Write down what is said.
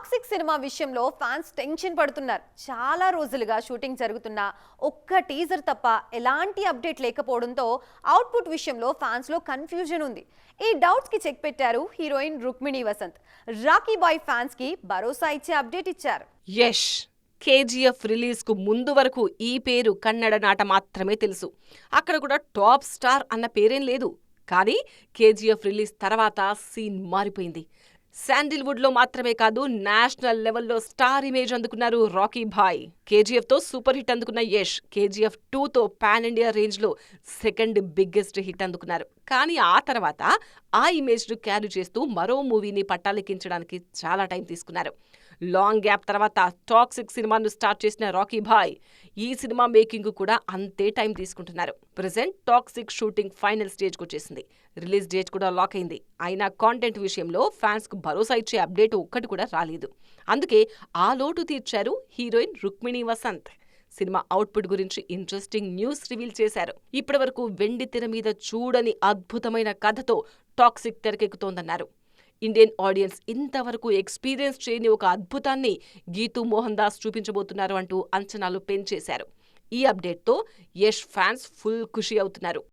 Toxic cinema విషయంలో fans tension పడుతున్నారు. చాలా రోజులుగా షూటింగ్ జరుగుతున్న ఒక్క టీజర్ తప్ప ఎలాంటి అప్డేట్ లేకపోవడంతో అవుట్పుట్ విషయంలో ఫ్యాన్స్లో కన్ఫ్యూజన్ ఉంది. ఈ డౌట్స్కి చెక్ పెట్టారు హీరోయిన్ రుక్మిణి వసంత్. రాకీ బాయ్ ఫ్యాన్స్కి భరోసా ఇచ్చే అప్డేట్ ఇచ్చారు. యష్ కేజీఎఫ్ రిలీజ్కు ముందు వరకు ఈ పేరు కన్నడ నాట మాత్రమే తెలుసు. అక్కడ కూడా టాప్ స్టార్ అన్న పేరేం లేదు. కానీ కేజీఎఫ్ రిలీజ్ తర్వాత సీన్ మారిపోయింది. శాండిల్వుడ్లో మాత్రమే కాదు నేషనల్ లెవెల్లో స్టార్ ఇమేజ్ అందుకున్నారు రాకీ భాయ్. కేజీఎఫ్తో సూపర్ హిట్ అందుకున్న యష్ కేజీఎఫ్ టూ తో పాన్ ఇండియా రేంజ్లో సెకండ్ బిగ్గెస్ట్ హిట్ అందుకున్నారు. కానీ ఆ తర్వాత ఆ ఇమేజ్ను క్యారీ చేస్తూ మరో మూవీని పట్టాలెక్కించడానికి చాలా టైం తీసుకున్నారు. లాంగ్ గ్యాప్ తర్వాత టాక్సిక్ సినిమాను స్టార్ట్ చేసిన రాకీ భాయ్ ఈ సినిమా మేకింగ్ కూడా అంతే టైం తీసుకుంటున్నారు. ప్రజెంట్ టాక్సిక్ షూటింగ్ ఫైనల్ స్టేజ్కి వచ్చేసింది. రిలీజ్ డేట్ కూడా లాక్ అయింది. అయినా కాంటెంట్ విషయంలో ఫ్యాన్స్కు భరోసా ఇచ్చే అప్డేట్ ఒక్కటి కూడా రాలేదు. అందుకే ఆ లోటు తీర్చారు heroine Rukmini Vasanth. Cinema output గురించి ఇంట్రెస్టింగ్ న్యూస్ రివీల్ చేశారు. ఇప్పటివరకు వెండి తెర మీద చూడని అద్భుతమైన కథతో టాక్సిక్ తెరకెక్కుతోందన్నారు. ఇండియన్ ఆడియన్స్ ఇంతవరకు ఎక్స్పీరియన్స్ చేయని ఒక అద్భుతాన్ని గీతూ మోహన్ దాస్ చూపించబోతున్నారు అంటూ అంచనాలు పెంచేశారు. ఈ అప్డేట్తో యష్ ఫ్యాన్స్ ఫుల్ ఖుషి అవుతున్నారు.